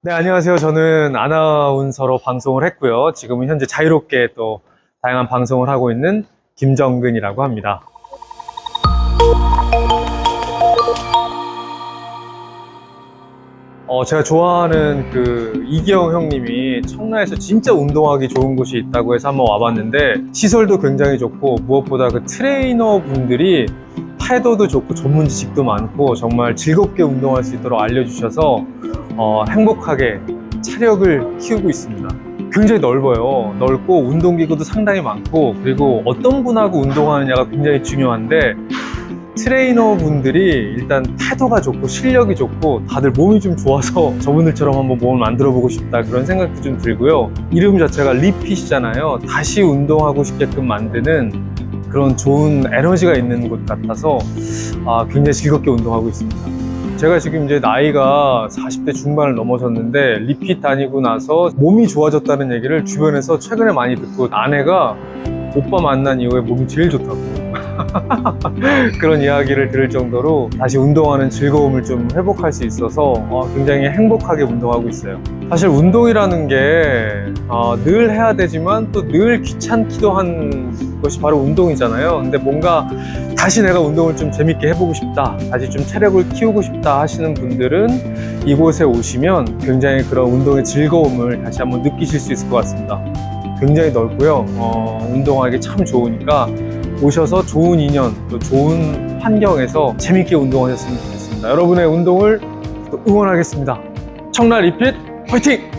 네, 안녕하세요. 저는 아나운서로 방송을 했고요. 지금은 현재 자유롭게 또 다양한 방송을 하고 있는 김정근이라고 합니다. 어, 제가 좋아하는 그 이기영 형님이 청라에서 진짜 운동하기 좋은 곳이 있다고 해서 한번 와봤는데 시설도 굉장히 좋고 무엇보다 그 트레이너 분들이 태도도 좋고 전문 지식도 많고 정말 즐겁게 운동할 수 있도록 알려주셔서 어, 행복하게 체력을 키우고 있습니다. 굉장히 넓어요. 넓고 운동기구도 상당히 많고 그리고 어떤 분하고 운동하느냐가 굉장히 중요한데 트레이너 분들이 일단 태도가 좋고 실력이 좋고 다들 몸이 좀 좋아서 저분들처럼 한번 몸을 만들어 보고 싶다 그런 생각도 좀 들고요. 이름 자체가 리핏이잖아요. 다시 운동하고 싶게끔 만드는 그런 좋은 에너지가 있는 곳 같아서 아, 굉장히 즐겁게 운동하고 있습니다. 제가 지금 이제 나이가 40대 중반을 넘어섰는데 리핏 다니고 나서 몸이 좋아졌다는 얘기를 주변에서 최근에 많이 듣고 아내가 오빠 만난 이후에 몸이 제일 좋다고 그런 이야기를 들을 정도로 다시 운동하는 즐거움을 좀 회복할 수 있어서 어, 굉장히 행복하게 운동하고 있어요. 사실 운동이라는 게 어, 늘 해야 되지만 또 늘 귀찮기도 한 것이 바로 운동이잖아요. 근데 뭔가 다시 내가 운동을 좀 재밌게 해보고 싶다, 다시 좀 체력을 키우고 싶다 하시는 분들은 이곳에 오시면 굉장히 그런 운동의 즐거움을 다시 한번 느끼실 수 있을 것 같습니다. 굉장히 넓고요. 어, 운동하기 참 좋으니까 오셔서 좋은 인연, 또 좋은 환경에서 재밌게 운동하셨으면 좋겠습니다. 여러분의 운동을 또 응원하겠습니다. 청라 리핏 화이팅!